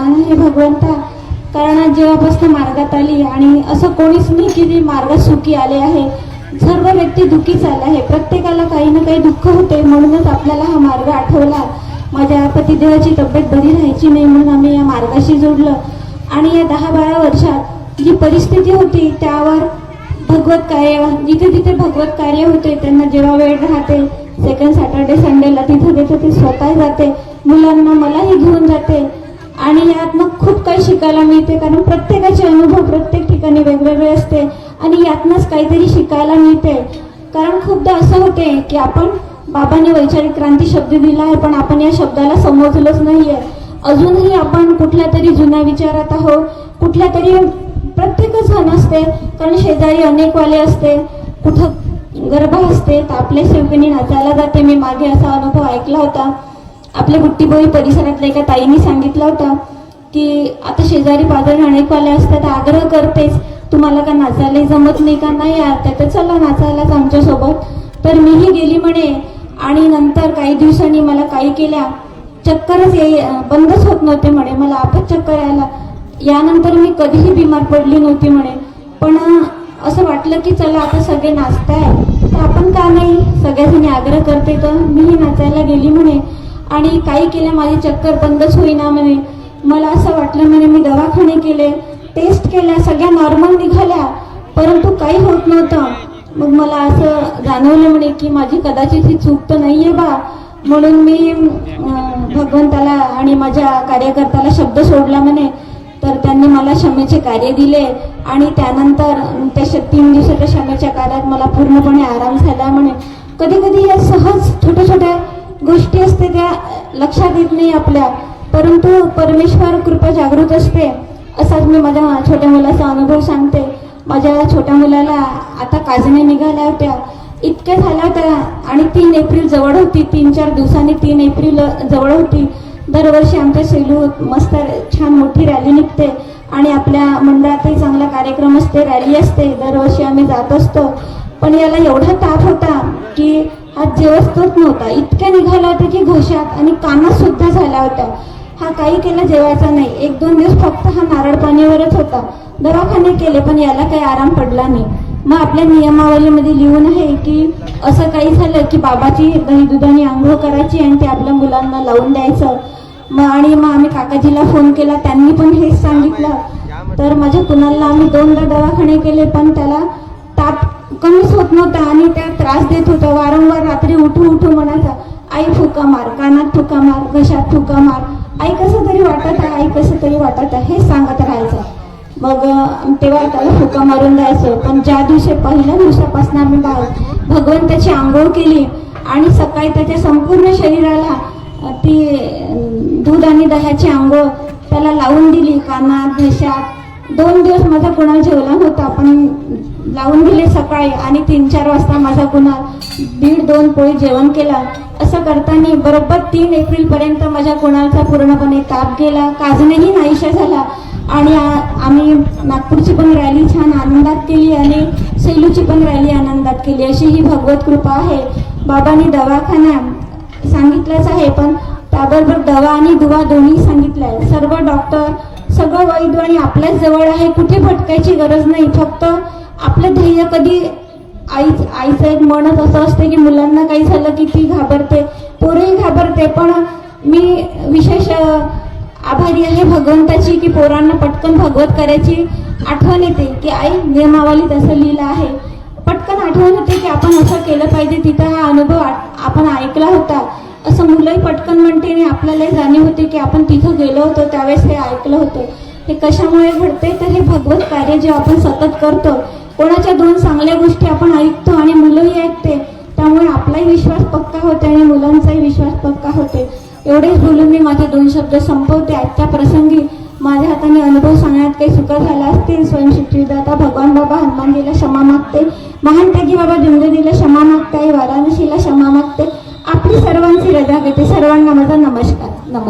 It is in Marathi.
आणि हे भगवंता कारण आज जेव्हापासून मार्गात आली आणि असं कोणीच नाही की ते मार्गात सुखी आले आहे. सर्व व्यक्ती दुःखीच आले आहे. प्रत्येकाला काही ना काही दुःख होते म्हणूनच आपल्याला हा मार्ग आठवला. माझ्या पतिदेवाची तब्येत बरी राहायची नाही म्हणून आम्ही या मार्गाशी जोडलं. आणि या दहा बारा वर्षात जी परिस्थिती होती त्यावर भगवत कार्य जिथे तिथे भगवत कार्य होते त्यांना जेव्हा वेळ राहते सेकंड सॅटर्डे संडेला तिथे तिथे ते स्वतः जाते. मुलांना मलाही घेऊन जाते. आणि यात मग खूप काही शिकायला मिळते कारण प्रत्येकाचे अनुभव प्रत्येक ठिकाणी वेगवेगळे असते आणि यातनंच काहीतरी शिकायला मिळते. कारण खूपदा असं होते की आपण बाबांनी वैचारिक क्रांती शब्द दिला आहे पण आपण या शब्दाला समजलोच नाहीये. अजूनही आपण कुठल्या तरी जुन्या विचारात आहोत कुठल्या तरी प्रत्येकच जण असते कारण शेजारी अनेकवाले असते कुठं गरबा असते तर आपल्या सेवकीने नाचायला जाते. मी मागे असा अनुभव ऐकला होता. आपल्या बुट्टीबोई परिसरातल्या एका ताईने सांगितलं होतं की आता शेजारी पाजारी अनेकवाले असतात आग्रह करतेच. तुम्हाला का नाचायला जमत नाही का? नाही यार तर चला नाचायलाच आमच्यासोबत. तर मीही गेली म्हणे आणि नंतर काही दिवसांनी मला काही केल्या. चक्करच ये बंदच होत नव्हते म्हणे मला आपच चक्कर यायला. यानंतर मी कधीही बिमार पडली नव्हती म्हणे. पण असं वाटलं की चला आता सगळे नाचताय तर आपण का नाही? सगळ्याजणी आग्रह करते तर मीही नाचायला गेली म्हणे. आणि काही केलं माझी चक्कर बंदच होईना म्हणे. मला असं वाटलं म्हणे मी दवाखाने केले टेस्ट केल्या सगळ्या नॉर्मल निघाल्या परंतु काही होत नव्हतं. मग मला असं जाणवलं म्हणे की माझी कदाचित ही चूक तर नाही आहे बा. म्हणून मी भगवंताला आणि माझ्या कार्यकर्त्याला शब्द सोडला म्हणे. तर त्यांनी मला क्षमेचे कार्य दिले आणि त्यानंतर त्या तीन दिवसाच्या क्षमेच्या कार्यात मला पूर्णपणे आराम झाला म्हणे. कधी कधी या सहज छोट्या छोट्या गोष्टी असते त्या लक्षात येत नाही आपल्या. परंतु परमेश्वर कृपा जागृत असते. असाच मी माझ्या छोट्या मुलाचा अनुभव सांगते. माझ्या छोट्या मुलाला आता काजण्या निघाल्या होत्या. इतक्या झाल्या होत्या आणि तीन एप्रिल जवळ होती. तीन चार दिवसांनी तीन एप्रिल जवळ होती. दरवर्षी आमच्या सेलू मस्त छान मोठी रॅली निघते आणि आपल्या मंडळातही चांगला कार्यक्रम असते रॅली असते. दरवर्षी आम्ही जात असतो. पण याला एवढा ताप होता की हात जेवस्तच नव्हता. इतक्या निघाला होत्या की घशात आणि कामात सुद्धा झाल्या होत्या. हा काही केला जेवायचा नाही. एक दोन दिवस फक्त हा नारळ पाणीवरच होता. दवाखाने केले पण याला काही आराम पडला नाही. मग आपल्या नियमावलीमध्ये लिहून आहे की असं काही झालं की बाबाची दही दुधाने आंघोळ करायची आणि ते आपल्या मुलांना लावून द्यायचं. मग आणि मग आम्ही काकाजीला फोन केला. त्यांनी पण हेच सांगितलं. तर माझ्या कुणाला आम्ही दोनदा दवाखाने केले पण त्याला ताप कमीच होत नव्हता आणि त्या त्रास देत होता. वारंवार रात्री उठू उठू म्हणायचा आई फुका मार कानात फुका मार घशात फुका मार. आई कसं तरी वाटत आहे आई कसं तरी वाटत आहे हे सांगत राहायचं. मग तेव्हा त्याला फुका मारून द्यायचं. पण ज्या दिवशी पहिल्या दिवसापासून आम्ही भा- भगवंताची आंघोळ केली आणि सकाळी त्याच्या संपूर्ण शरीराला ती दूध आणि दह्याची आंघोळ त्याला लावून दिली कानात घशात. दोन दिवस माझा कुणाल जेवला नव्हता पण लावून दिले सकाळी आणि तीन चार वाजता माझा गुन्हा दीड दोन पोळी जेवण केला. असं करताना बरोबर तीन एप्रिलपर्यंत माझ्या कुणालचा पूर्णपणे ताप गेला काजनेही नाहीशा झाला. आणि आम्ही नागपूरची पण रॅली छान आनंदात केली आणि सेलूची पण रॅली आनंदात केली. अशी ही भगवत कृपा आहे. बाबांनी दवाखाना सांगितलंच आहे पण त्याबरोबर दवा आणि दुवा दोन्ही सांगितलं आहे सर्व डॉक्टर सगळं वैद्य आणि आपल्याच जवळ आहे कुठे भटकायची गरज नाही. फक्त आपलं ध्येय कधी आई आईचं एक म्हणत असं असते की मुलांना काही झालं की ती घाबरते. पोरही घाबरते पण मी विशेष आभारी आहे भगवंताची की पोरांना पटकन भगवत करायची आठवण येते की आई नियमावलीत असं लिहिलं आहे. पटकन आठवण होते की आपण असं केलं पाहिजे तिथं हा अनुभव आ- आपण ऐकला होता. असं मुलंही पटकन म्हणते आणि आपल्यालाही जाणीव होते की आपण तिथं गेलो होतो त्यावेळेस हे ऐकलं होतं. हे कशामुळे घडते तर हे भगवत कार्य जे आपण सतत करतो कोणाच्या दोन चांगल्या गोष्टी आपण ऐकतो आणि मुलंही ऐकते त्यामुळे आपलाही विश्वास पक्का होते आणि मुलांचाही विश्वास पक्का होते. एवढेच बोलून मी माझे दोन शब्द संपवते. आजच्या प्रसंगी माझ्या हाताने अनुभव सांगण्यात काही चुका झाल्या असतील. स्वयंशिक्षितदाता भगवान बाबा हनुमानजीला क्षमा मागते. महान त्यागी बाबा जुंजनीला क्षमा मागते. आई वाराणसीला क्षमा मागते. आपली सर्वांची रजा घेते सर्वांना माझा नमस्कार. नमस्कार.